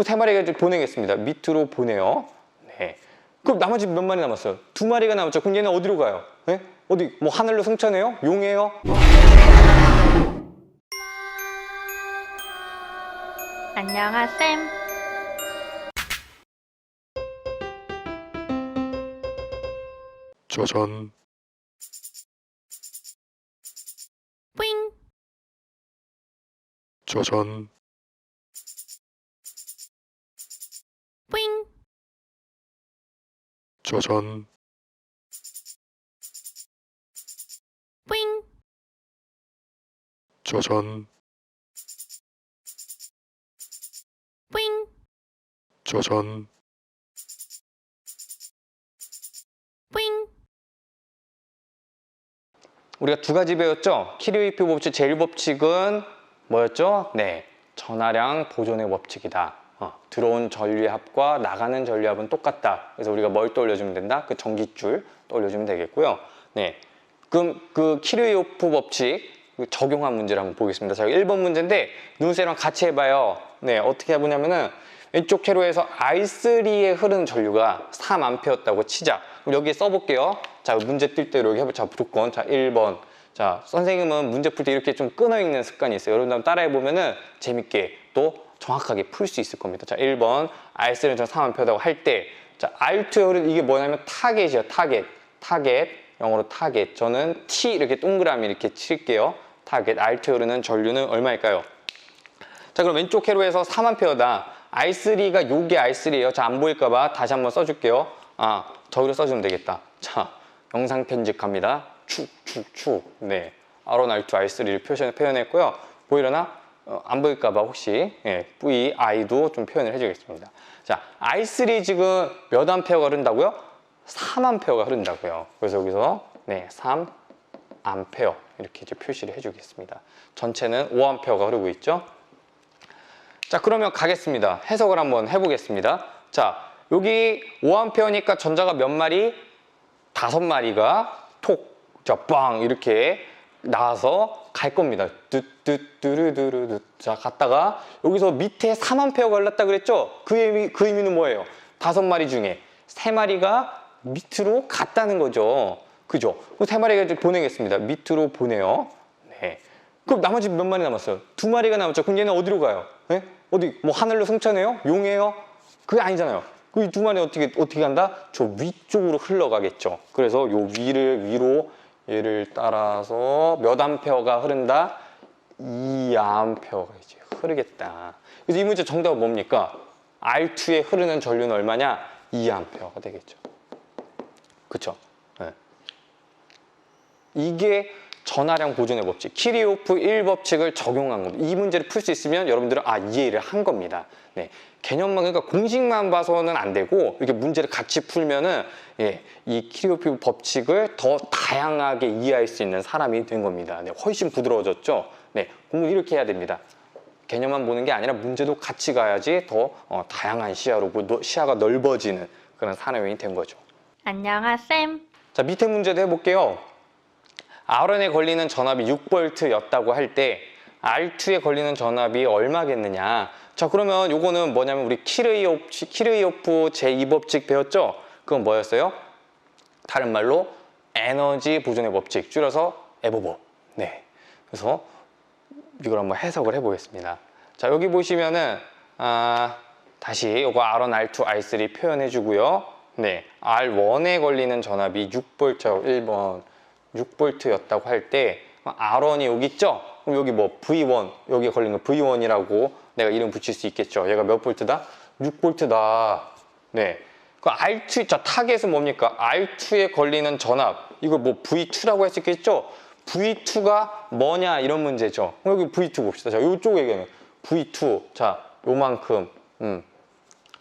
그세 마리가 이제 보내겠습니다. 밑으로 보내요. 네. 그럼 나머지 몇 마리 남았어요? 두 마리가 남았죠. 그럼 얘는 어디로 가요? 네? 어디 뭐 하늘로 승천해요? 용해요? 안녕하셈. 짜잔 뿌잉. 짜잔 짜잔 뿌잉. 짜잔 뿌잉. 짜잔 뿌잉. 우리가 두 가지 배웠죠? 키르위프 법칙 제일 법칙은 뭐였죠? 네, 전하량 보존의 법칙이다. 어, 들어온 전류합과 나가는 전류합은 똑같다. 그래서 우리가 뭘 떠올려주면 된다? 그 전기줄 떠올려주면 되겠고요. 네, 그럼 그 키르위프 법칙 그 적용한 문제를 한번 보겠습니다. 자, 1번 문제인데 누누세랑 같이 해봐요. 네, 어떻게 해보냐면은 왼쪽 회로에서 R3에 흐르는 전류가 3A였다고 치자. 그럼 여기에 써볼게요. 자, 문제 뜰때 여기 해보 자, 무조건. 자, 1번. 자, 선생님은 문제 풀 때 이렇게 좀 끊어 읽는 습관이 있어요. 여러분 한번 따라해 보면은 재밌게 또 정확하게 풀 수 있을 겁니다. 자, 1번. R3는 전 3A다고 할 때, 자, R2에 흐르는 이게 뭐냐면 타겟이에요. 타겟. 타겟. 영어로 타겟. 저는 T 이렇게 동그라미 이렇게 칠게요. 타겟. R2에 흐르는 전류는 얼마일까요? 자 그럼 왼쪽 회로에서 3A다 R3가 요게 R3예요 자 안 보일까봐 다시 한번 써줄게요 아 저기로 써주면 되겠다 자 영상 편집 갑니다 축 축 축 네 R1, R2, R3를 표현, 표현했고요 보이려나? 어, 안 보일까봐 혹시 예, V, I도 좀 표현을 해주겠습니다 자 R3 지금 몇 암페어가 흐른다고요? 3암페어가 흐른다고요 그래서 여기서 네, 3 암페어 이렇게 이제 표시를 해주겠습니다. 전체는 5 암페어가 흐르고 있죠. 자 그러면 가겠습니다. 해석을 한번 해보겠습니다. 자 여기 5 암페어니까 전자가 몇 마리? 다섯 마리가 톡, 저빵 이렇게 나와서 갈 겁니다. 뚜뚜뚜르뚜르뚜 자 갔다가 여기서 밑에 3암페어가 흘렀다 그랬죠? 그 의미 그 의미는 뭐예요? 다섯 마리 중에 세 마리가 밑으로 갔다는 거죠. 그죠? 그세 마리가 이제 보내겠습니다. 밑으로 보내요. 네. 그럼 나머지 몇 마리 남았어요? 두 마리가 남았죠. 그럼 얘는 어디로 가요? 네? 어디 뭐 하늘로 승천해요? 용해요? 그게 아니잖아요. 그 두 마리 어떻게 어떻게 간다? 저 위쪽으로 흘러가겠죠. 그래서 요 위를 위로 얘를 따라서 몇 암페어가 흐른다? 2암페어가 이제 흐르겠다. 그래서 이 문제 정답은 뭡니까? R2에 흐르는 전류는 얼마냐? 2암페어가 되겠죠. 그쵸? 네. 이게 전하량 보존의 법칙, 키리오프 1법칙을 적용한 겁니다. 이 문제를 풀 수 있으면 여러분들은 아 이해를 한 겁니다. 네. 개념만 그러니까 공식만 봐서는 안 되고 이렇게 문제를 같이 풀면은 예, 이 키리오프 법칙을 더 다양하게 이해할 수 있는 사람이 된 겁니다. 네, 훨씬 부드러워졌죠. 네, 공부 이렇게 해야 됩니다. 개념만 보는 게 아니라 문제도 같이 가야지 더 어, 다양한 시야로 시야가 넓어지는 그런 사람이 된 거죠. 안녕하셈. 자 밑에 문제도 해볼게요. R1에 걸리는 전압이 6V였다고 할 때 R2에 걸리는 전압이 얼마겠느냐? 자 그러면 요거는 뭐냐면 우리 키르이오프, 키르이오프 제2법칙 배웠죠? 그건 뭐였어요? 다른 말로 에너지 보존의 법칙 줄여서 에보법. 네. 그래서 이걸 한번 해석을 해보겠습니다. 자 여기 보시면은 아, 다시 요거 R1, R2, R3 표현해 주고요. 네, R1에 걸리는 전압이 6V, 저 1번 6V였다고 할 때 R1이 여기 있죠? 그럼 여기 뭐 V1 여기에 걸린 거 V1이라고 내가 이름 붙일 수 있겠죠? 얘가 몇 볼트다? 6V다. 네. 그 R2, 자 타겟은 뭡니까? R2에 걸리는 전압 이거 뭐 V2라고 할 수 있겠죠? V2가 뭐냐 이런 문제죠. 여기 V2 봅시다. 자, 이쪽에 얘기하면 V2. 자, 요만큼. 음.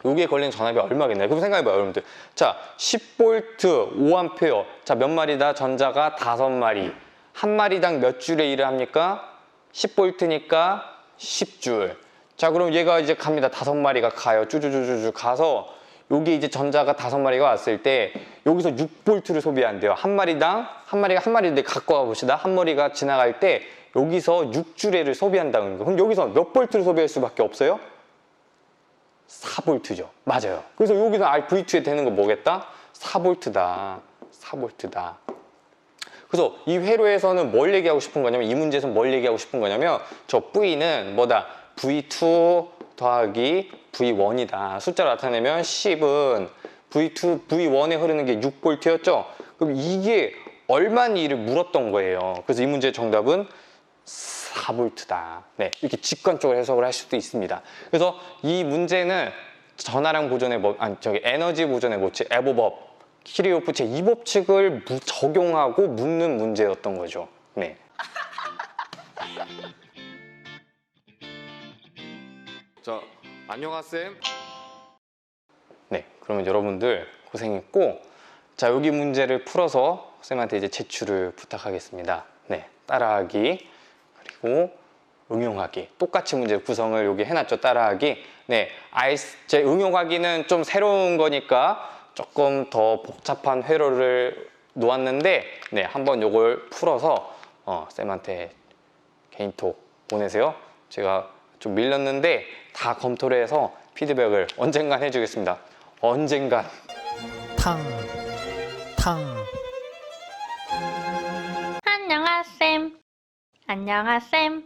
여기에 걸린 전압이 얼마겠나요? 그럼 생각해봐요, 여러분들. 자, 10V, 5A. 자, 몇 마리다? 전자가 다섯 마리. 한 마리당 몇 줄의 일을 합니까? 10V니까 10줄. 자, 그럼 얘가 이제 갑니다. 다섯 마리가 가요. 쭈쭈쭈쭈쭈 가서 여기 이제 전자가 다섯 마리가 왔을 때 여기서 6볼트를 소비한대요. 한 마리당 한 마리가 한 마리인데 갖고 와 봅시다. 한 마리가 지나갈 때 여기서 6주례를 소비한다는 거. 그럼 여기서 몇 볼트를 소비할 수밖에 없어요? 4볼트죠. 맞아요. 그래서 여기서 R V2에 되는 거 뭐겠다? 4볼트다. 4볼트다. 그래서 이 회로에서는 뭘 얘기하고 싶은 거냐면 이 문제에서 뭘 얘기하고 싶은 거냐면 저 V는 뭐다? V2 더하기 V1이다. 숫자로 나타내면 10은 V2, V1에 흐르는 게 6볼트였죠? 그럼 이게 얼마니를 물었던 거예요. 그래서 이 문제의 정답은 4볼트다. 네, 이렇게 직관적으로 해석을 할 수도 있습니다. 그래서 이 문제는 전화량 보존의 법, 아니 저기 에너지 보존의 법칙, 에보법, 키리오프 제2 법칙을 적용하고 묻는 문제였던 거죠. 네. 자, 안녕하쌤. 네, 그러면 여러분들 고생했고, 자, 여기 문제를 풀어서 쌤한테 이제 제출을 부탁하겠습니다. 네, 따라하기, 그리고 응용하기. 똑같이 문제 구성을 여기 해놨죠, 따라하기. 네, 아이스, 제 응용하기는 좀 새로운 거니까 조금 더 복잡한 회로를 놓았는데, 네, 한번 요걸 풀어서, 어, 쌤한테 개인톡 보내세요. 제가 좀 밀렸는데 다 검토를 해서 피드백을 언젠간 해주겠습니다. 언젠간. 탕, 탕. 안녕하쌤.